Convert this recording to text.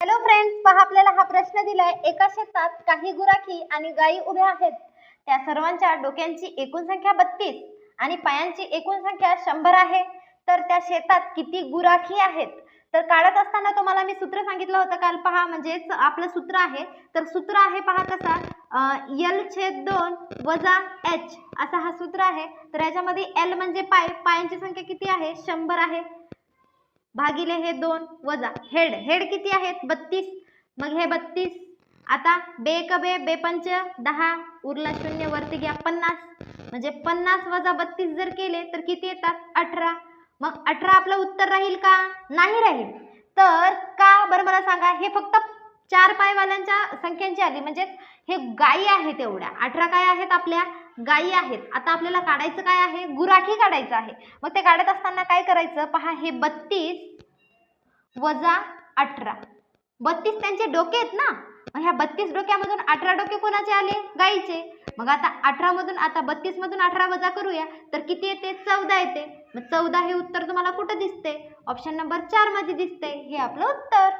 Hello friends पहा आपल्याला हा प्रश्न दिलाय. एका शेतात काही गुराखी आणि गायी उभ्या आहेत. त्या सर्वांच्या डोक्यांची एकूण संख्या बत्तीस आणि पायांची एकूण संख्या शंभर आहे. तर त्या शेतात किती गुराखी आहेत? तर काढत असताना तुम्हाला मी सूत्र सांगितलं होतं काल. पहा म्हणजेच आपलं सूत्र आहे. तर सूत्र आहे पहा कसा एल छेद दोन वजा एच असा हा सूत्र आहे. तर याच्यामध्ये एल म्हणजे पाय. पायांची संख्या किती आहे? शंभर आहे. भागिले हे दोन वजा हेड. हेड किती आहेत? बत्तीस. मग हे बत्तीस. आता बे कबे बे दहा उरला शून्य वरती घ्या पन्नास. म्हणजे पन्नास वजा बत्तीस जर केले तर किती येतात? अठरा. मग अठरा आपलं उत्तर राहील का? नाही राहील. तर का? बरं मला सांगा. हे फक्त चार पायवाल्यांच्या संख्यांची आली. म्हणजे हे गायी आहेत एवढ्या. अठरा काय आहेत आपल्या? गायी आहेत. आता आपल्याला काढायचं काय आहे? गुराखी काढायचं आहे. मग ते काढत असताना काय करायचं? पहा हे बत्तीस वजा अठरा. बत्तीस त्यांचे डोके आहेत ना? मग ह्या बत्तीस डोक्यामधून अठरा डोके कोणाचे आले? गाईचे. मग आता अठरा मधून आता बत्तीस मधून अठरा वजा करूया. तर किती येते? चौदा येते. मग चौदा हे उत्तर तुम्हाला कुठं दिसते? ऑप्शन नंबर चारमध्ये दिसते. हे आपलं उत्तर.